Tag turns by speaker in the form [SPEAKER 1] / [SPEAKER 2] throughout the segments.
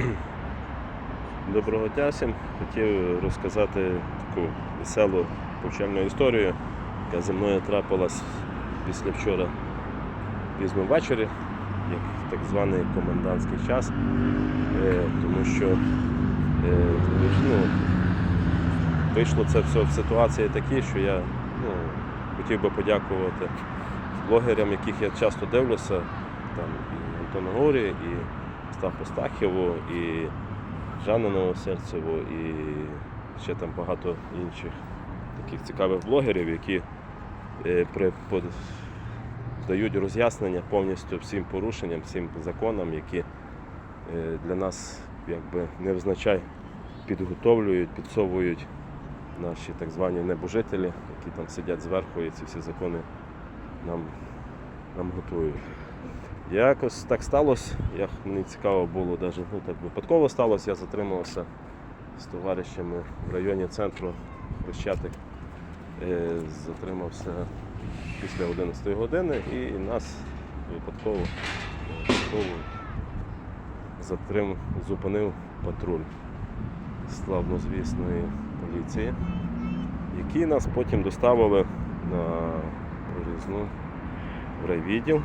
[SPEAKER 1] Доброго дня всім. Хотів розказати таку веселу повчальну історію, яка зі мною трапилась після вчора пізно ввечері, як так званий комендантський час. Е, тому що е, ну, вийшло це все в ситуації такі, що я ну, хотів би подякувати блогерам, яких я часто дивлюся, там і Антону Горі, і Став Постахіву, і Жанну Новосельцеву, і ще там багато інших таких цікавих блогерів, які е, дають роз'яснення повністю всім порушенням, всім законам, які е, для нас якби невзначай підготовлюють, підсовують наші так звані небожителі, які там сидять зверху і ці всі закони нам, нам готують. Якось так сталося, я, мені цікаво було, навіть, ну, так випадково сталося, я затримався з товаришами в районі центру Хрещатик. Е, затримався після 11 години і нас випадково, випадково затрим, зупинив патруль славнозвісної поліції, які нас потім доставили на прорізну в райвідділ,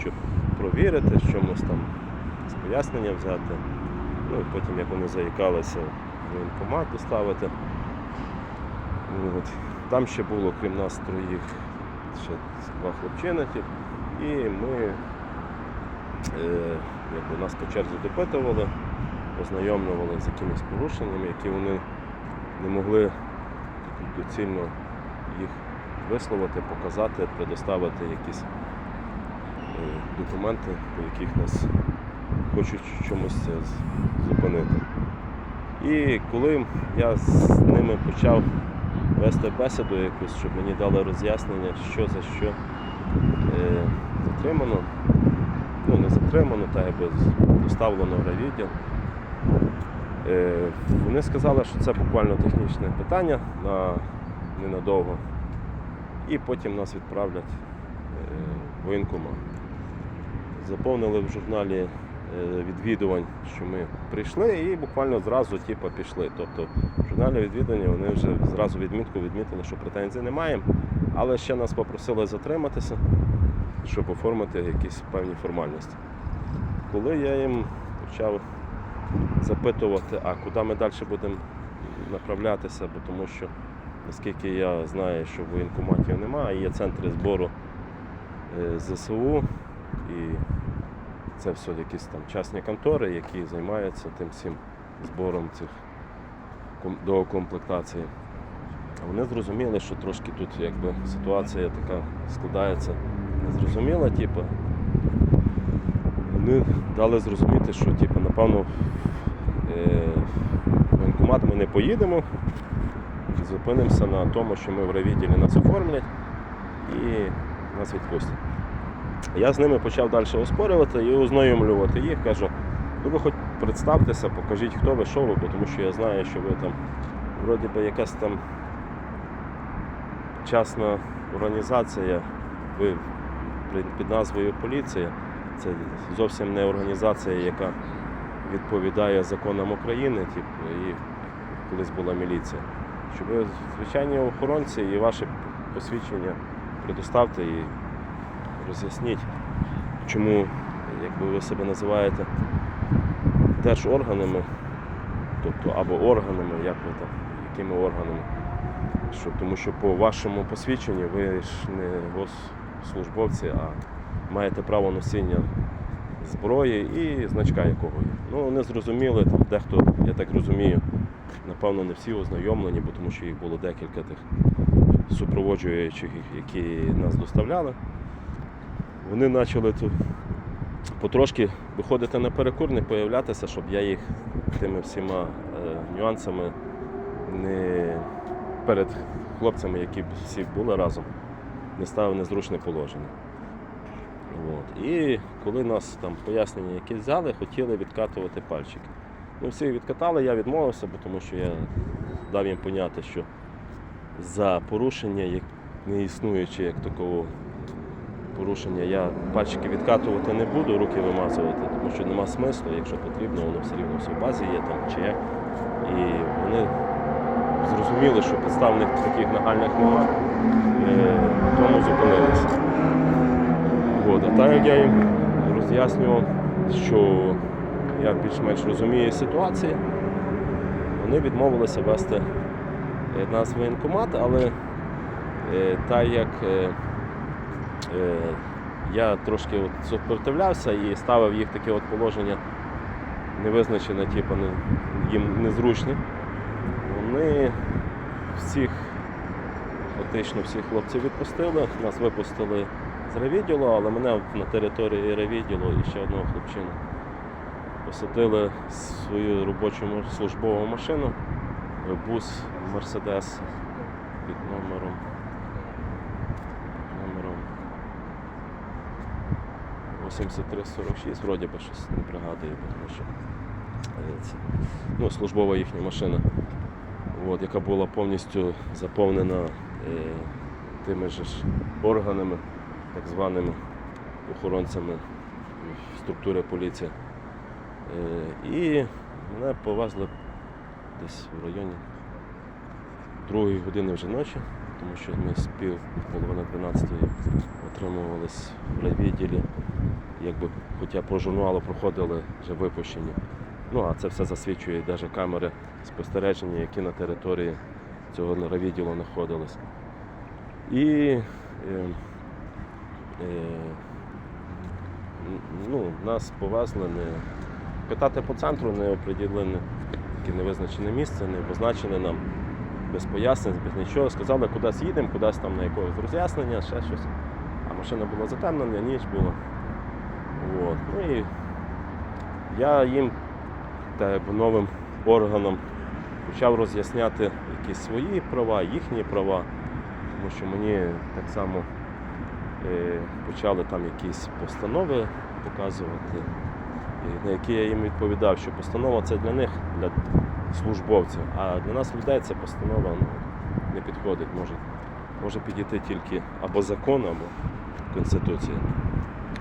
[SPEAKER 1] щоб провірити, чомусь там з пояснення взяти. Ну і потім, як вони заїкалися, воєнкомат доставити. От. Там ще було, крім нас троїх, ще два хлопчини. І ми е, якби нас по черзі допитували, ознайомлювали з якимись порушеннями, які вони не могли доцільно їх висловити, показати, предоставити якісь документи, по яких нас хочуть чомусь зупинити. І коли я з ними почав вести бесіду якусь, щоб мені дали роз'яснення, що за що е, затримано, ну не затримано, та якби доставлено в. Е, вони сказали, що це буквально технічне питання на ненадовго. І потім нас відправлять е, в воєнкомат. Заповнили в журналі е, відвідувань, що ми прийшли, і буквально зразу типу, пішли. Тобто в журналі відвідування вони вже зразу відмітку відмітили, що претензій немає, але ще нас попросили затриматися, щоб оформити якісь певні формальності. Коли я їм почав запитувати, а куди ми далі будемо направлятися, бо тому що, наскільки я знаю, що воєнкоматів немає, є центри збору е, ЗСУ і це все якісь там частні контори, які займаються тим всім збором цих ком- доукомплектації. А Вони зрозуміли, що трошки тут якби ситуація така складається незрозуміла, типу. Вони дали зрозуміти, що типу, напевно е, в воєнкомат ми не поїдемо, зупинимося на тому, що ми в райвідділі нас оформлять і нас відпустять. Я з ними почав далі оспорювати і ознайомлювати їх. Кажу, ну ви хоч представтеся, покажіть, хто ви, що ви, тому що я знаю, що ви там вроді би якась там частна організація, ви під назвою поліція. Це зовсім не організація, яка відповідає законам України, типу, і колись була міліція. Щоб ви звичайні охоронці і ваше посвідчення предоставте і роз'ясніть, чому, якби ви себе називаєте держорганами, тобто або органами, як ви там, якими органами. Що, тому що по вашому посвідченню ви ж не госслужбовці, а маєте право носіння зброї і значка якого є. Ну, не зрозуміли, там дехто, я так розумію, напевно, не всі ознайомлені, бо тому що їх було декілька тих супроводжуючих, які нас доставляли. Вони почали тут потрошки виходити на перекур, не появлятися, щоб я їх тими всіма е, нюансами не перед хлопцями, які всі були разом, не ставив незручне положення. От. І коли нас там пояснення якісь взяли, хотіли відкатувати пальчики. Ну, всі відкатали, я відмовився, бо тому що я дав їм поняти, що за порушення, як не існуючи як такого порушення. Я пальчики відкатувати не буду, руки вимазувати, тому що нема смислу, якщо потрібно, воно все рівно все в базі є там чи як. І вони зрозуміли, що підставних таких нагальних нема, е, тому зупинилися. От. А так як я їм роз'яснював, що я більш-менш розумію ситуацію, вони відмовилися вести е, нас в воєнкомат, але е, так як я трошки от супротивлявся і ставив їх таке от положення невизначене, типу, не, їм незручне, вони всіх, фактично всіх хлопців відпустили, нас випустили з райвідділу, але мене на території райвідділу і ще одного хлопчину посадили свою робочу службову машину, бус Мерседес під номером 8346, вроді би щось не пригадую, тому що е, ну, службова їхня машина, от, яка була повністю заповнена е, тими ж органами, так званими охоронцями структури поліції. Е, і мене повезли десь в районі другої години вже ночі, тому що ми з пів половини 12 отримувались в райвідділі, якби хоча по журналу проходили вже випущені. Ну а це все засвідчує навіть камери спостереження, які на території цього райвідділу знаходились. І е, е, ну, нас повезли не питати по центру, не оприділене таке невизначене місце, не обозначене нам без пояснень, без нічого. Сказали, кудись їдемо, кудись там на якогось роз'яснення, ще щось. А машина була затемнена, ніч була. От. Ну і я їм та новим органам почав роз'ясняти якісь свої права, їхні права, тому що мені так само е, почали там якісь постанови показувати, на які я їм відповідав, що постанова це для них, для службовців, а для нас людей ця постанова ну, не підходить. Може, може підійти тільки або закон, або Конституція.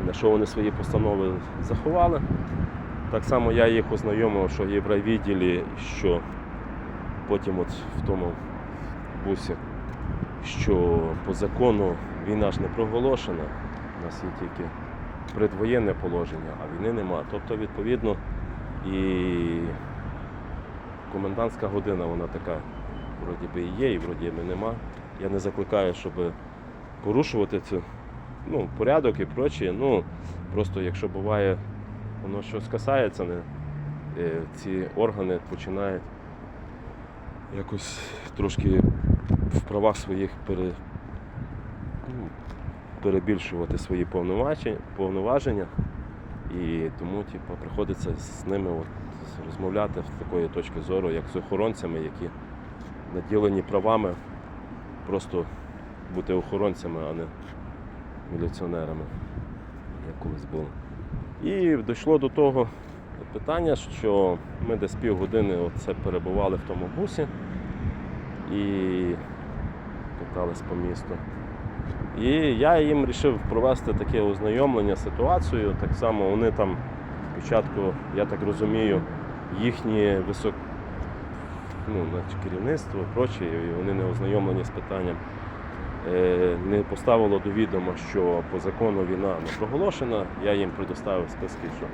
[SPEAKER 1] На що вони свої постанови заховали. Так само я їх ознайомив, що є в райвідділі, що потім от в тому бусі, що по закону війна ж не проголошена, у нас є тільки предвоєнне положення, а війни нема. Тобто, відповідно, і комендантська година, вона така, вроді би і є, і вроді би нема. Я не закликаю, щоб порушувати цю ну, порядок і прочі. Ну, просто якщо буває, воно щось касається, не, е, ці органи починають якось трошки в правах своїх пере, ну, перебільшувати свої повноваження. І тому типу, приходиться з ними от, розмовляти з такої точки зору, як з охоронцями, які наділені правами просто бути охоронцями, а не міліціонерами, як колись було. І дійшло до того питання, що ми десь півгодини оце перебували в тому бусі і катались по місту. І я їм вирішив провести таке ознайомлення з ситуацією. Так само вони там спочатку, я так розумію, їхні висок... ну, керівництво і проче, і вони не ознайомлені з питанням. Е, Не поставило до відома, що по закону війна не проголошена. Я їм предоставив списки, що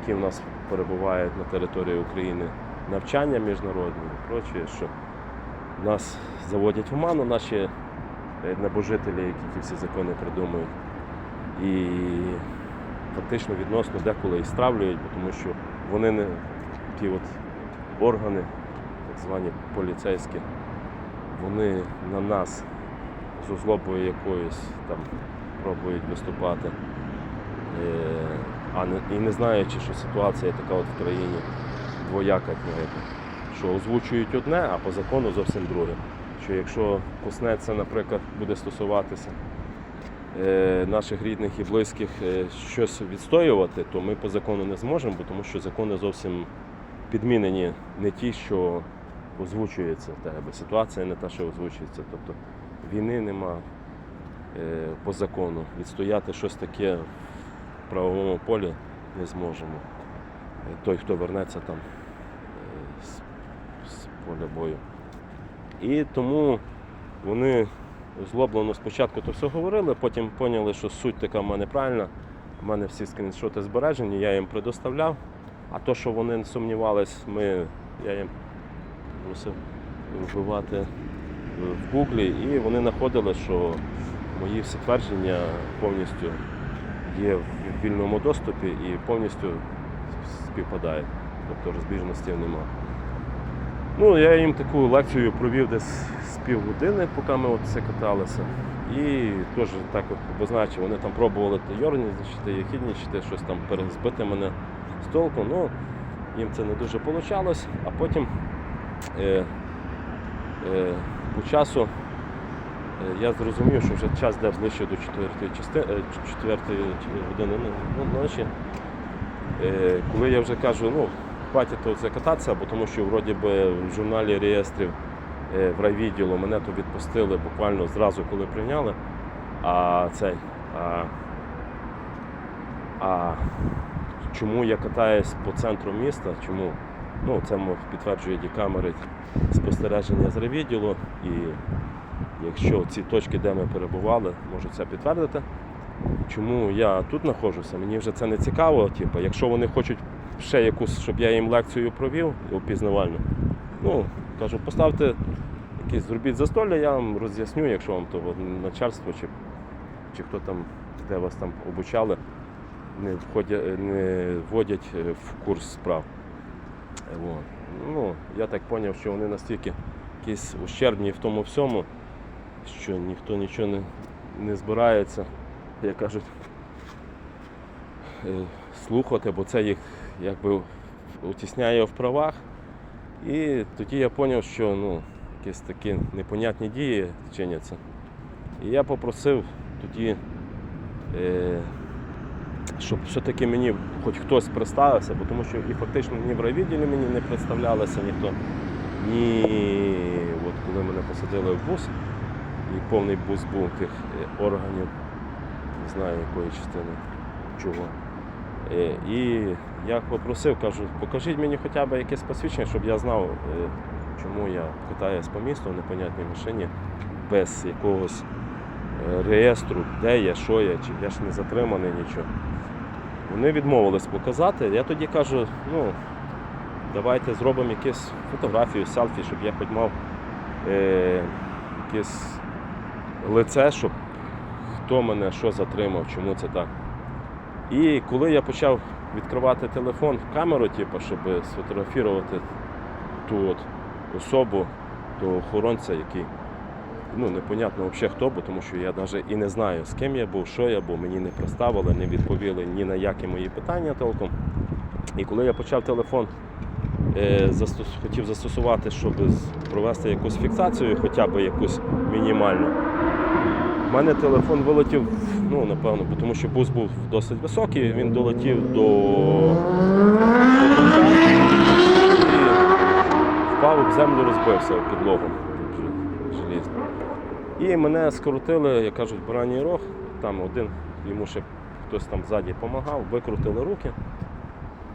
[SPEAKER 1] які в нас перебувають на території України навчання міжнародні і проче, що нас заводять в оману наші е, небожителі, які ті всі закони придумують. І фактично відносно деколи і стравлюють, тому що вони не ті от органи, так звані поліцейські, вони на нас з озлобою якоюсь там пробують виступати. Е, А не, і не знаючи, що ситуація така от в країні двояка, що озвучують одне, а по закону зовсім друге. Що якщо коснеться, наприклад, буде стосуватися е, наших рідних і близьких е, щось відстоювати, то ми по закону не зможемо, тому що закони зовсім підмінені не ті, що озвучуються в тебе. Ситуація не та, що озвучується. Тобто війни нема, е, по закону. Відстояти щось таке в правовому полі не зможемо. Е, Той, хто вернеться там е, з, з поля бою. І тому вони злоблено спочатку то все говорили, потім поняли, що суть така в мене правильна. У мене всі скріншоти збережені, я їм предоставляв. А то, що вони сумнівались, ми, я їм просив вбивати в Гуглі, і вони знаходили, що мої всі твердження повністю є в вільному доступі і повністю співпадають. Тобто розбіжностей немає. Ну, я їм таку лекцію провів десь з півгодини, поки ми от все каталися. І теж так от обозначив, вони там пробували йорнічити, єхіднічити, щось там перезбити мене з толку. Ну, їм це не дуже вийшло. А потім е, е, по часу е, я зрозумів, що вже час йде ближче до 4 частини, 4 години ночі. Е, коли я вже кажу, ну, хватить тут закататися, бо тому що вроді би в журналі реєстрів е, в райвідділу мене то відпустили буквально зразу, коли прийняли. А цей. А, а чому я катаюсь по центру міста? Чому? Ну, це підтверджує ді камери спостереження з райвідділу. І якщо ці точки, де ми перебували, можуть це підтвердити. Чому я тут знаходжуся? Мені вже це не цікаво. Типу, якщо вони хочуть ще якусь, щоб я їм лекцію провів опізнавальну, ну кажу, поставте якийсь зробіть застолля, я вам роз'ясню, якщо вам то начальство чи, чи хто там, де вас там обучали, не, входя, не вводять е, в курс справ. Е, От. Ну, я так зрозумів, що вони настільки якісь ущербні в тому всьому, що ніхто нічого не, не збирається, як кажуть, е, слухати, бо це їх якби утісняє в правах. І тоді я зрозумів, що ну, якісь такі непонятні дії чиняться. І я попросив тоді, е, щоб все-таки мені хоч хтось представився, бо тому що і фактично ні в райвідділі мені не представлялося ніхто, ні от коли мене посадили в бус, і повний бус був тих е, органів, не знаю якої частини чого. Е, І я попросив, кажу, покажіть мені хоча б якесь посвідчення, щоб я знав, е, чому я катаюсь по місту в непонятній машині без якогось реєстру, де я, що я, чи я ж не затриманий, нічого. Вони відмовились показати. Я тоді кажу, ну, давайте зробимо якусь фотографію, селфі, щоб я хоч мав е, якесь лице, щоб хто мене що затримав, чому це так. І коли я почав відкривати телефон в камеру, типу, щоб сфотографувати ту от особу, того охоронця, який ну, непонятно взагалі хто, бо тому що я навіть і не знаю, з ким я був, що я був, мені не представили, не відповіли ні на які мої питання толком. І коли я почав телефон, е, застос, хотів застосувати, щоб провести якусь фіксацію, хоча б якусь мінімальну, у мене телефон вилетів, ну, напевно, тому що бус був досить високий, він долетів до впав об землю, розбився в підлогу. І мене скрутили, як кажуть, бараній рог, там один, йому ще хтось там ззаді допомагав, викрутили руки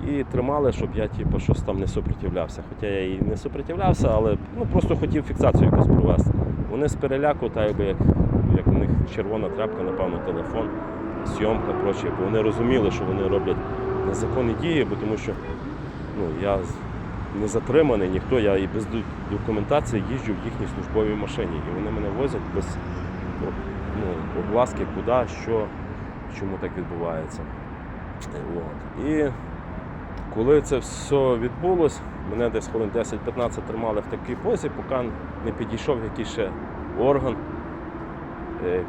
[SPEAKER 1] і тримали, щоб я типу, щось там не супротивлявся. Хоча я і не супротивлявся, але ну, просто хотів фіксацію якусь провести. Вони з переляку, так якби як, як у них червона тряпка, напевно, телефон, зйомка, проче, бо вони розуміли, що вони роблять незаконні дії, бо тому що ну, я не затриманий, ніхто, я і без документації їжджу в їхній службовій машині. І вони мене возять без ну, ну, обласки, куди, що, чому так відбувається. Е, От. І коли це все відбулось, мене десь хвилин 10-15 тримали в такій позі, поки не підійшов якийсь ще орган е,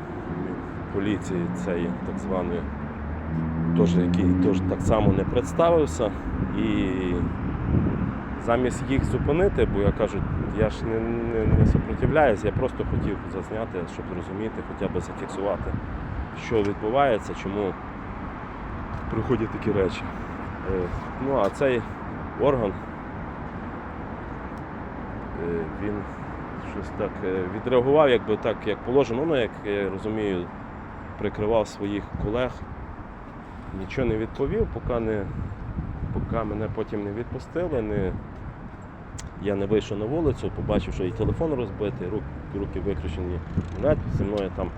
[SPEAKER 1] поліції цієї так званої, теж, який теж так само не представився. І замість їх зупинити, бо я кажу, я ж не, не, не супротивляюсь, я просто хотів зазняти, щоб зрозуміти, хоча б зафіксувати, що відбувається, чому приходять такі речі. Е, Ну, а цей орган, е, він, щось так е, відреагував, якби так, як положено, ну, як я розумію, прикривав своїх колег. Нічого не відповів, поки, не, поки мене потім не відпустили. Не, я не вийшов на вулицю, побачив, що і телефон розбитий, руки, руки викручені. Навіть зі мною там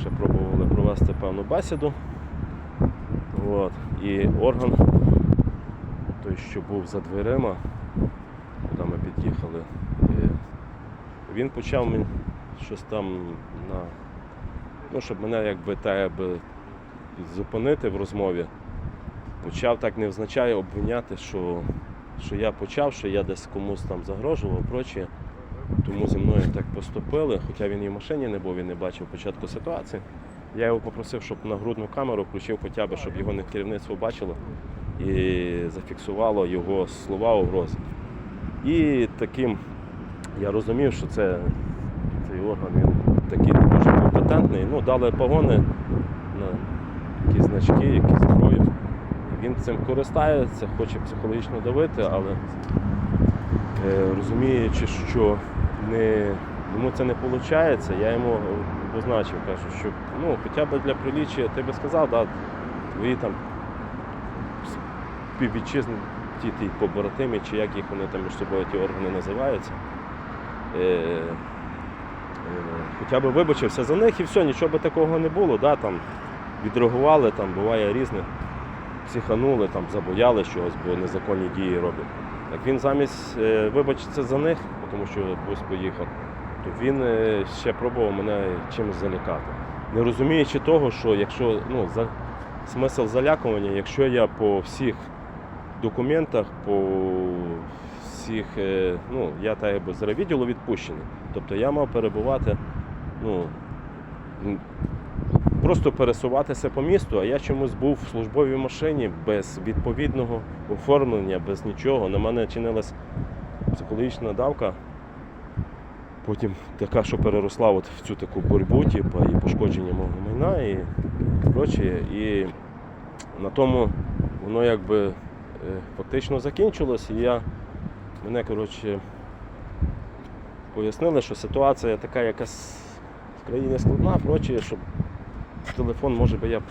[SPEAKER 1] ще пробували провести певну бесіду. От. І орган, той, що був за дверима, куди ми під'їхали, е, він почав мені щось там на. Ну, щоб мене якби та зупинити в розмові, почав так невзначай обвиняти, що, що я почав, що я десь комусь там загрожував, прочее. Тому зі мною так поступили, хоча він і в машині не був, він не бачив початку ситуації. Я його попросив, щоб на грудну камеру включив хоча б, щоб його не керівництво бачило і зафіксувало його слова угрози. І таким я розумів, що це цей орган він такий дуже компетентний. Ну, дали погони на якісь значки, якісь він цим користається, хоче психологічно давити, але е, розуміючи, що не, йому це не виходить, я йому обозначив, кажу, що ну, хоча б для приліччя, ти би сказав, да, твої там співвітчизні, ті, ті побратими, чи як їх вони там між собою ті органи називаються. Е, е, хоча б вибачився за них і все, нічого би такого не було. Да, там, відреагували, там буває різне, психанули, там, забоялись чогось, бо незаконні дії роблять. Так він замість е, вибачитися за них, тому що бус поїхав, то він е, ще пробував мене чимось залякати. Не розуміючи того, що якщо ну, за, смисл залякування, якщо я по всіх документах, по всіх, е, ну, я та якби з відділу відпущений. Тобто я мав перебувати, ну, просто пересуватися по місту, а я чомусь був в службовій машині без відповідного оформлення, без нічого. На мене чинилась психологічна давка. Потім така, що переросла от в цю таку боротьбу, типу, і пошкодження мого майна і прочее. І на тому воно якби е, фактично закінчилось, і я мене коротше, пояснили, що ситуація така якась в країні складна, прочее, щоб телефон, може би я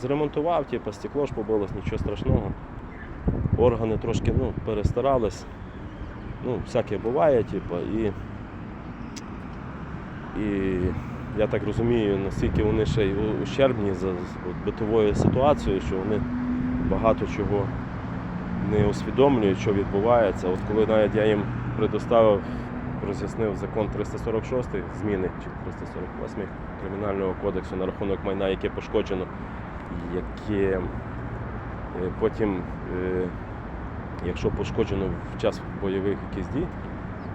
[SPEAKER 1] зремонтував, типу, стекло ж побилось, нічого страшного. Органи трошки ну, перестарались. Ну, всяке буває, типу, і, і я так розумію, наскільки вони ще й ущербні за от битовою ситуацією, що вони багато чого не усвідомлюють, що відбувається. От коли навіть я їм предоставив, роз'яснив закон 346 зміни чи 348 кримінального кодексу на рахунок майна, яке пошкоджено, яке е, потім, е, якщо пошкоджено в час бойових якихось дій,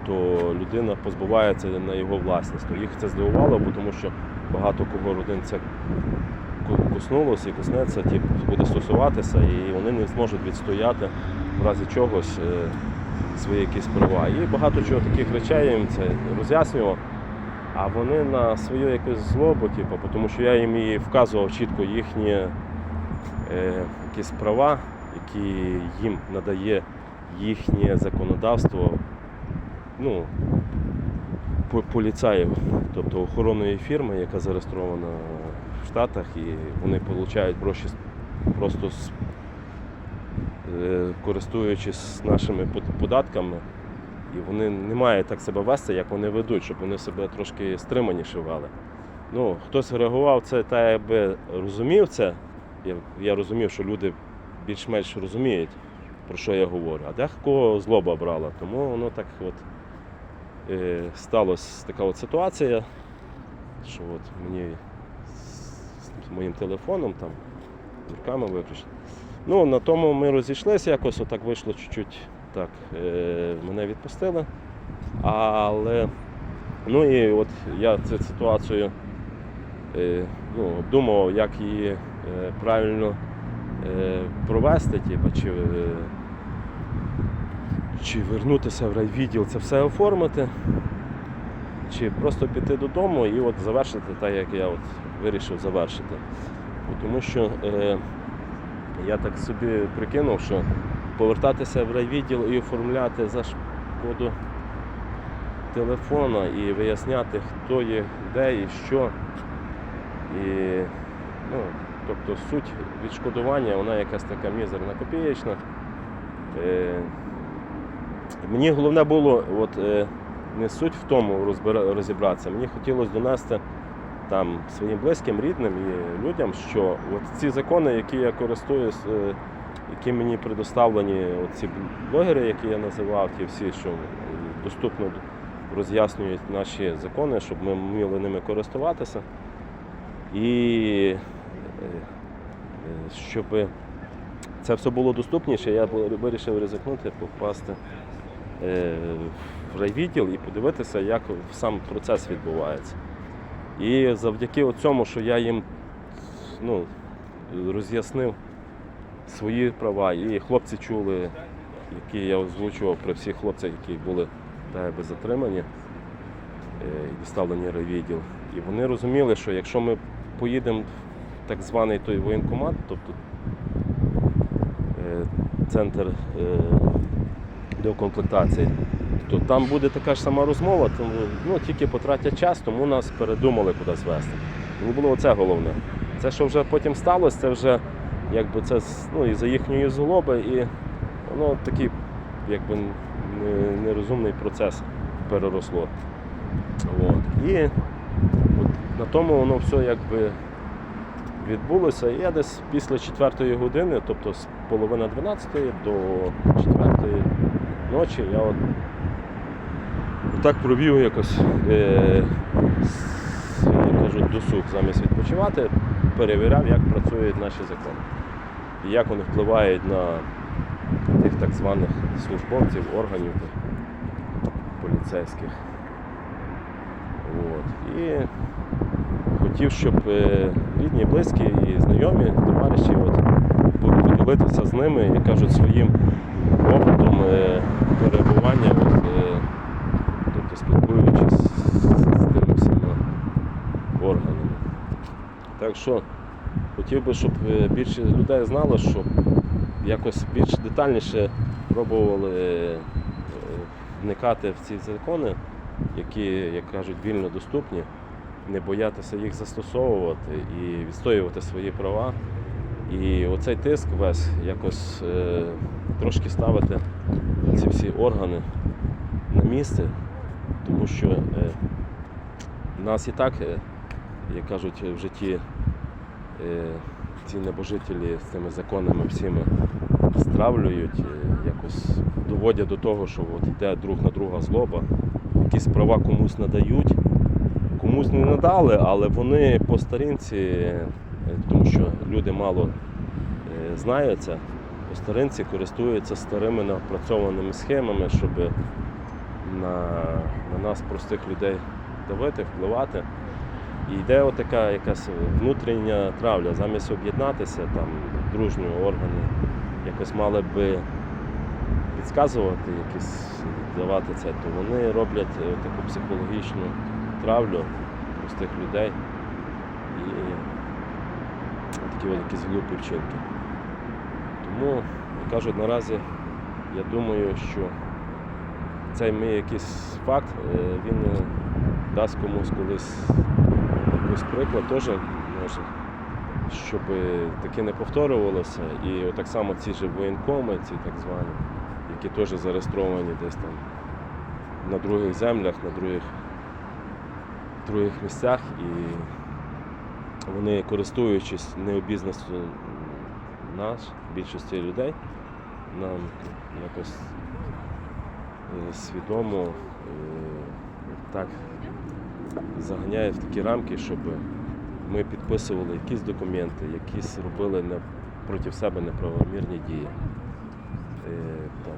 [SPEAKER 1] то людина позбувається на його власність. Їх це здивувало, тому що багато кого родин це коснулося і коснеться, ті буде стосуватися, і вони не зможуть відстояти в разі чогось е, свої якісь права. І багато чого таких речей їм це роз'яснював. А вони на свою якусь злобу, типу, тому що я їм і вказував чітко їхні е, якісь права, які їм надає їхнє законодавство ну, поліцаїв, тобто охоронної фірми, яка зареєстрована в Штатах, і вони отримують гроші просто з, е, користуючись нашими податками. І вони не мають так себе вести, як вони ведуть, щоб вони себе трошки стриманіше вели. Ну, хтось реагував, це та якби розумів це. Я, я розумів, що люди більш-менш розуміють, про що я говорю. А декого злоба брала. Тому воно так от е, сталася така от ситуація, що от мені з, з моїм телефоном там дірками виключили. Ну, на тому ми розійшлися якось, отак вийшло чуть-чуть. Так, е, мене відпустили. Але ну і от я цю ситуацію е, ну, обдумував, як її е, правильно провести, типу, чи, чи вернутися в райвідділ, це все оформити, чи просто піти додому і от завершити так, як я от вирішив завершити. Тому що е, я так собі прикинув, що повертатися в райвідділ і оформляти за шкоду телефона і виясняти, хто є, де і що. І, ну, тобто суть відшкодування, вона якась така мізерна копієчна. Е, мені головне було от, е, не суть в тому розбира- розібратися. Мені хотілося донести там, своїм близьким, рідним і людям, що от ці закони, які я користуюсь, е, які мені предоставлені, ці блогери, які я називав, ті всі, що доступно роз'яснюють наші закони, щоб ми вміли ними користуватися. І е, щоб це все було доступніше, я вирішив ризикнути, попасти е, в райвідділ і подивитися, як сам процес відбувається. І завдяки цьому, що я їм ну, роз'яснив свої права, і хлопці чули, які я озвучував при всіх хлопцях, які були та би затримані е, і доставлені райвідділ. І вони розуміли, що якщо ми поїдемо в так званий той воєнкомат, тобто е, центр е, деокомплектації, то там буде така ж сама розмова, тому ну, тільки потратять час, тому нас передумали куди звезти. Мені було оце головне. Це, що вже потім сталося, це вже якби це ну, і за їхньої злоби, і воно такий якби нерозумний процес переросло. От. І от на тому воно все якби відбулося. І я десь після 4 години, тобто з половини 12 до 4 ночі, я от так провів якось е, кажуть, досуг замість відпочивати, перевіряв, як працюють наші закони. І як вони впливають на тих так званих службовців, органів поліцейських. От. І хотів, щоб е, рідні, близькі і знайомі, товариші от, поділитися з ними, як кажуть, своїм опитом е, перебування, от, е, тобто спілкуючись з тими всіма органами. Так що хотів би, щоб е, більше людей знало, щоб якось більш детальніше пробували е, вникати в ці закони, які, як кажуть, вільно доступні, не боятися їх застосовувати і відстоювати свої права. І оцей тиск весь якось е, трошки ставити ці всі органи на місце, тому що е, нас і так, е, як кажуть, в житті ці небожителі з цими законами всіми стравлюють, е, якось доводять до того, що от йде друг на друга злоба, якісь права комусь надають, комусь не надали, але вони по старинці, е, тому що люди мало е, знаються, по старинці користуються старими напрацьованими схемами, щоб на, на нас, простих людей, давити, впливати. І йде отака якась внутрішня травля. Замість об'єднатися, там дружньо органи якось мали би підказувати, якісь давати це, то вони роблять е, таку психологічну травлю простих людей і такі якісь глупі вчинки. Тому, як кажуть, наразі я думаю, що цей мій якийсь факт, е, він е, дасть комусь колись якийсь приклад теж може, щоб таке не повторювалося. І так само ці ж воєнкоми, ці так звані, які теж зареєстровані десь там на других землях, на других, других місцях, і вони, користуючись необізнаністю нас, більшості людей, нам якось е, свідомо е, так заганяє в такі рамки, щоб ми підписували якісь документи, якісь робили проти себе неправомірні дії, е, там,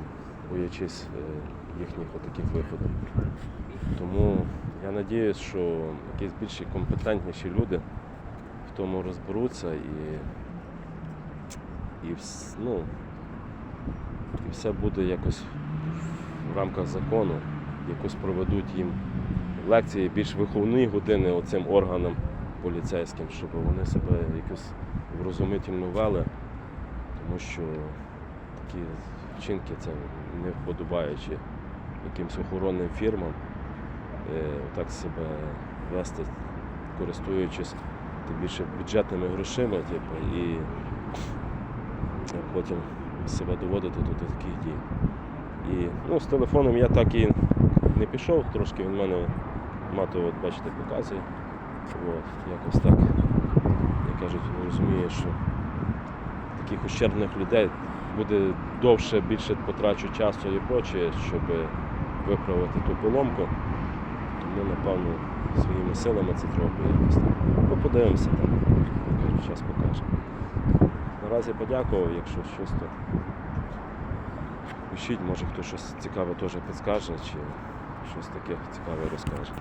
[SPEAKER 1] боячись е, їхніх отаких виходів. Тому я сподіваюся, що якісь більш компетентніші люди в тому розберуться і, і, ну, і все буде якось в рамках закону, якось проведуть їм лекції, більш виховні години оцим органам поліцейським, щоб вони себе якось врозумительно вели, тому що такі вчинки це не вподобаючи якимсь охоронним фірмам е, так себе вести, користуючись тим більше бюджетними грошима, типу, і потім себе доводити до таких дій. І ну, з телефоном я так і не пішов, трошки він в мене мато, от бачите, показує. От, якось так, як кажуть, розуміє, що таких ущербних людей буде довше, більше потрачу часу і прочее, щоб виправити ту поломку. Тому, напевно, своїми силами це зроблю якось так. Ну, подивимося там, час покаже. Наразі подякував, якщо щось, то пишіть, може хтось щось цікаве теж підскаже чи щось таке цікаве розкаже.